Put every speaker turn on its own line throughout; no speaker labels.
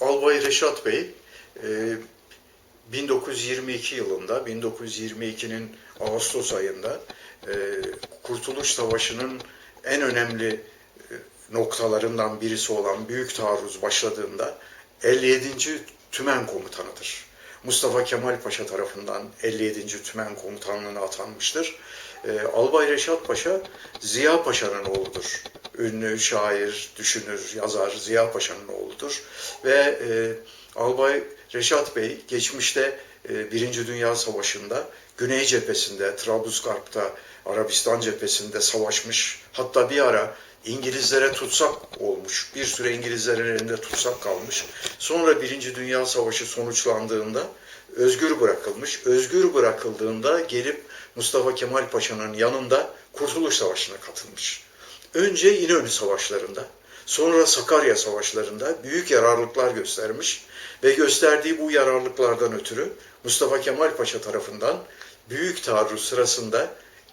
Albay Reşat Bey e, 1922 yılında, 1922'nin Ağustos ayında e, Kurtuluş Savaşı'nın en önemli e, noktalarından birisi olan Büyük Taarruz başladığında 57. Tümen Komutanıdır. Mustafa Kemal Paşa tarafından 57. Tümen Komutanlığı'na atanmıştır. E, Albay Reşat Paşa Ziya Paşa'nın oğludur. Ünlü şair, düşünür, yazar Ziya Paşa'nın oğludur. Ve e, Albay Reşat Bey geçmişte e, Birinci Dünya Savaşı'nda Güney cephesinde, Trablusgarp'ta, Arabistan cephesinde savaşmış. Hatta bir ara İngilizlere tutsak olmuş. Bir süre İngilizlerin elinde tutsak kalmış. Sonra Birinci Dünya Savaşı sonuçlandığında özgür bırakılmış. Özgür bırakıldığında gelip Mustafa Kemal Paşa'nın yanında Kurtuluş Savaşı'na katılmış. Önce İnönü Savaşları'nda, sonra Sakarya Savaşları'nda büyük yararlıklar göstermiş ve gösterdiği bu yararlıklardan ötürü Mustafa Kemal Paşa tarafından Büyük Taarruz sırasında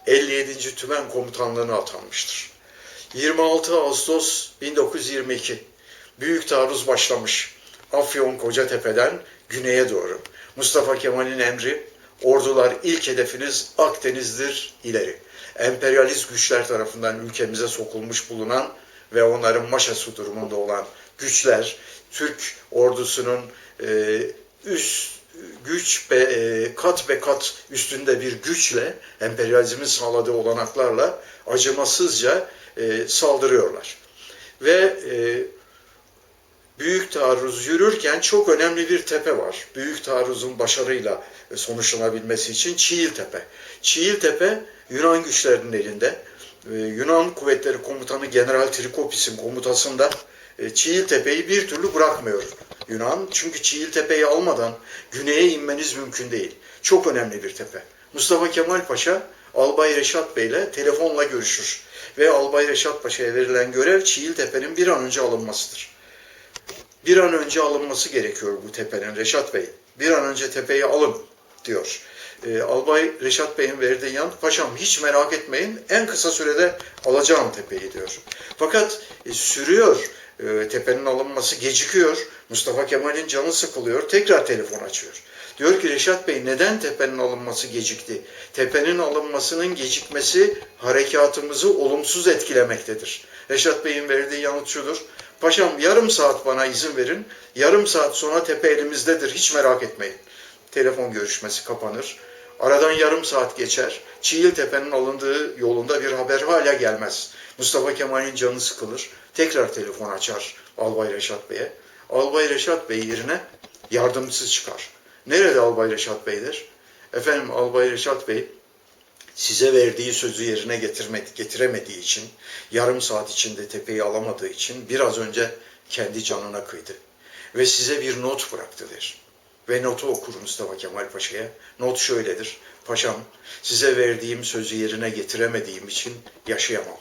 57. Tümen Komutanlığı'na atanmıştır. 26 Ağustos 1922 Büyük Taarruz başlamış. Afyon Kocatepe'den güneye doğru. Mustafa Kemal'in emri ordular ilk hedefiniz Akdeniz'dir ileri. Emperyalist güçler tarafından ülkemize sokulmuş bulunan ve onların maşası durumunda olan güçler Türk ordusunun e, üst güç ve e, kat ve kat üstünde bir güçle emperyalizmin sağladığı olanaklarla acımasızca e, saldırıyorlar. Ve e, Büyük Taarruz yürürken çok önemli bir tepe var. Büyük Taarruz'un başarıyla sonuçlanabilmesi için Çiğiltepe. Çiğiltepe Yunan güçlerinin elinde. E, Yunan Kuvvetleri Komutanı General Trikopis'in komutasında e, Çiğiltepe'yi bir türlü bırakmıyor Yunan. Çünkü Çiğiltepe'yi almadan güneye inmeniz mümkün değil. Çok önemli bir tepe. Mustafa Kemal Paşa Albay Reşat Bey ile telefonla görüşür. Ve Albay Reşat Paşa'ya verilen görev Çiğiltepe'nin bir an önce alınmasıdır. Bir an önce alınması gerekiyor bu tepenin Reşat Bey. Bir an önce tepeyi alın diyor. Ee, Albay Reşat Bey'in verdiği yanıt, paşam hiç merak etmeyin en kısa sürede alacağım tepeyi diyor. Fakat e, sürüyor e, tepenin alınması gecikiyor. Mustafa Kemal'in canı sıkılıyor. Tekrar telefon açıyor. Diyor ki Reşat Bey neden tepenin alınması gecikti? Tepenin alınmasının gecikmesi harekatımızı olumsuz etkilemektedir. Reşat Bey'in verdiği yanıt şudur. Paşam yarım saat bana izin verin. Yarım saat sonra tepe elimizdedir. Hiç merak etmeyin. Telefon görüşmesi kapanır. Aradan yarım saat geçer. Çiğiltepe'nin alındığı yolunda bir haber hala gelmez. Mustafa Kemal'in canı sıkılır. Tekrar telefon açar Albay Reşat Bey'e. Albay Reşat Bey yerine yardımcısı çıkar. Nerede Albay Reşat Bey'dir? Efendim Albay Reşat Bey size verdiği sözü yerine getirmedi, getiremediği için, yarım saat içinde tepeyi alamadığı için biraz önce kendi canına kıydı. Ve size bir not bıraktı der. Ve notu okur Mustafa Kemal Paşa'ya. Not şöyledir. Paşam, size verdiğim sözü yerine getiremediğim için yaşayamam.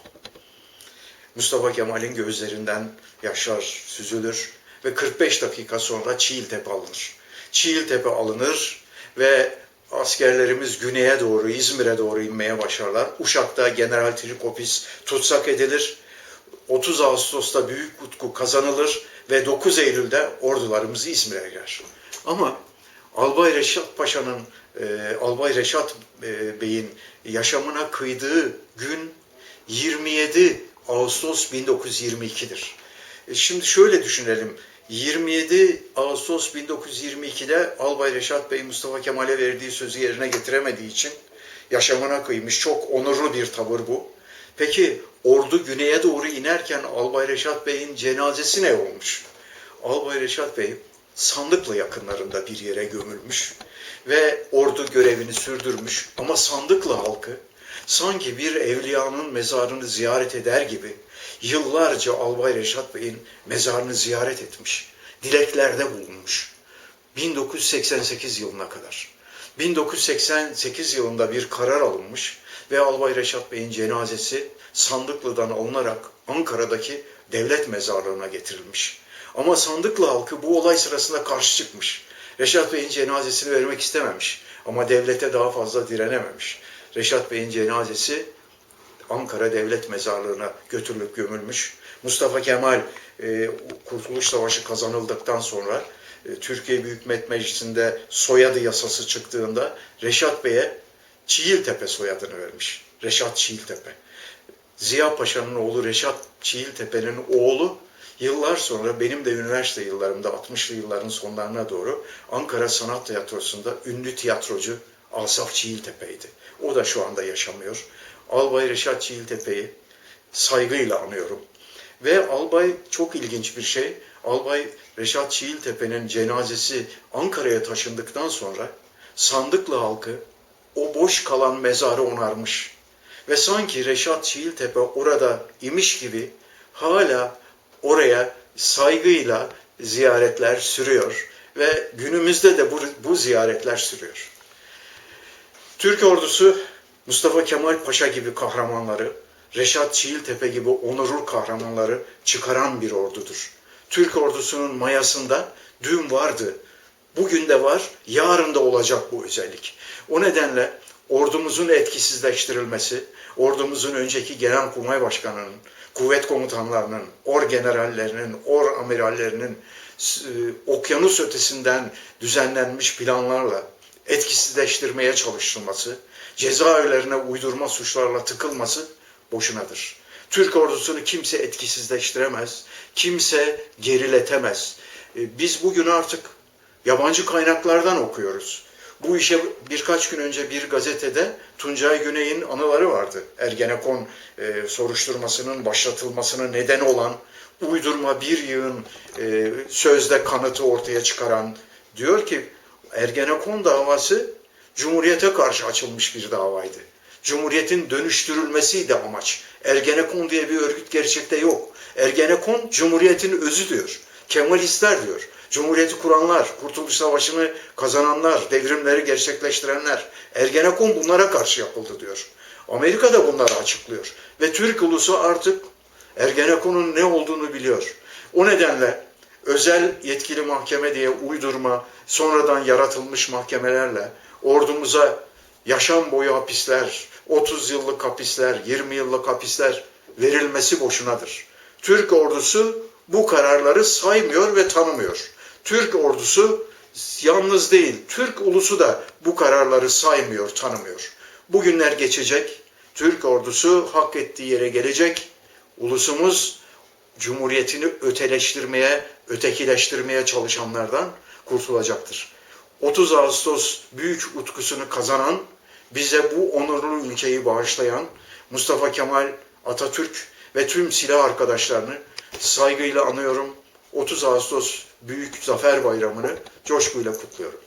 Mustafa Kemal'in gözlerinden yaşlar süzülür ve 45 dakika sonra Çiğiltepe alınır. Çiğiltepe alınır ve askerlerimiz güneye doğru, İzmir'e doğru inmeye başlarlar. Uşak'ta General Trikopis tutsak edilir. 30 Ağustos'ta Büyük Kutku kazanılır ve 9 Eylül'de ordularımız İzmir'e girer. Ama Albay Reşat Paşa'nın, e, Albay Reşat e, Bey'in yaşamına kıydığı gün 27 Ağustos 1922'dir. E, şimdi şöyle düşünelim. 27 Ağustos 1922'de Albay Reşat Bey Mustafa Kemal'e verdiği sözü yerine getiremediği için yaşamına kıymış. Çok onurlu bir tavır bu. Peki ordu güneye doğru inerken Albay Reşat Bey'in cenazesi ne olmuş? Albay Reşat Bey Sandıklı yakınlarında bir yere gömülmüş ve ordu görevini sürdürmüş ama Sandıklı halkı sanki bir evliyanın mezarını ziyaret eder gibi yıllarca Albay Reşat Bey'in mezarını ziyaret etmiş, dileklerde bulunmuş. 1988 yılına kadar. 1988 yılında bir karar alınmış ve Albay Reşat Bey'in cenazesi Sandıklı'dan alınarak Ankara'daki devlet mezarlığına getirilmiş. Ama Sandıklı halkı bu olay sırasında karşı çıkmış. Reşat Bey'in cenazesini vermek istememiş ama devlete daha fazla direnememiş. Reşat Bey'in cenazesi Ankara Devlet Mezarlığı'na götürülüp gömülmüş. Mustafa Kemal e, Kurtuluş Savaşı kazanıldıktan sonra e, Türkiye Büyük Millet Meclisi'nde soyadı yasası çıktığında Reşat Bey'e Çiğiltepe soyadını vermiş. Reşat Çiğiltepe. Ziya Paşa'nın oğlu Reşat Çiğiltepe'nin oğlu yıllar sonra benim de üniversite yıllarımda 60'lı yılların sonlarına doğru Ankara Sanat Tiyatrosu'nda ünlü tiyatrocu Asaf Çiğiltepe'ydi. O da şu anda yaşamıyor. Albay Reşat Çiğiltepe'yi saygıyla anıyorum. Ve albay çok ilginç bir şey. Albay Reşat Çiğiltepe'nin cenazesi Ankara'ya taşındıktan sonra Sandıklı halkı o boş kalan mezarı onarmış. Ve sanki Reşat Çiğiltepe orada imiş gibi hala oraya saygıyla ziyaretler sürüyor. Ve günümüzde de bu, bu ziyaretler sürüyor. Türk ordusu Mustafa Kemal Paşa gibi kahramanları, Reşat Çiğiltepe gibi onurlu kahramanları çıkaran bir ordudur. Türk ordusunun mayasında dün vardı, bugün de var, yarın da olacak bu özellik. O nedenle ordumuzun etkisizleştirilmesi, ordumuzun önceki Genelkurmay Başkanı'nın, kuvvet komutanlarının, or generallerinin, or amirallerinin e, okyanus ötesinden düzenlenmiş planlarla etkisizleştirmeye çalışılması, cezaevlerine uydurma suçlarla tıkılması boşunadır. Türk ordusunu kimse etkisizleştiremez, kimse geriletemez. E, Biz bugün artık yabancı kaynaklardan okuyoruz. Bu işe birkaç gün önce bir gazetede Tuncay Güney'in anıları vardı. Ergenekon e, soruşturmasının başlatılmasına neden olan uydurma bir yığın e, sözde kanıtı ortaya çıkaran diyor ki Ergenekon davası Cumhuriyete karşı açılmış bir davaydı. Cumhuriyetin dönüştürülmesiydi amaç. Ergenekon diye bir örgüt gerçekte yok. Ergenekon Cumhuriyetin özü diyor. Kemalistler diyor. Cumhuriyeti kuranlar, Kurtuluş Savaşı'nı kazananlar, devrimleri gerçekleştirenler. Ergenekon bunlara karşı yapıldı diyor. Amerika da bunları açıklıyor. Ve Türk ulusu artık Ergenekon'un ne olduğunu biliyor. O nedenle özel yetkili mahkeme diye uydurma, sonradan yaratılmış mahkemelerle ordumuza yaşam boyu hapisler, 30 yıllık hapisler, 20 yıllık hapisler verilmesi boşunadır. Türk ordusu bu kararları saymıyor ve tanımıyor. Türk ordusu yalnız değil, Türk ulusu da bu kararları saymıyor, tanımıyor. Bugünler geçecek, Türk ordusu hak ettiği yere gelecek, ulusumuz Cumhuriyetini öteleştirmeye, ötekileştirmeye çalışanlardan kurtulacaktır. 30 Ağustos büyük utkusunu kazanan, bize bu onurlu ülkeyi bağışlayan Mustafa Kemal Atatürk ve tüm silah arkadaşlarını saygıyla anıyorum. 30 Ağustos Büyük Zafer Bayramı'nı coşkuyla kutluyorum.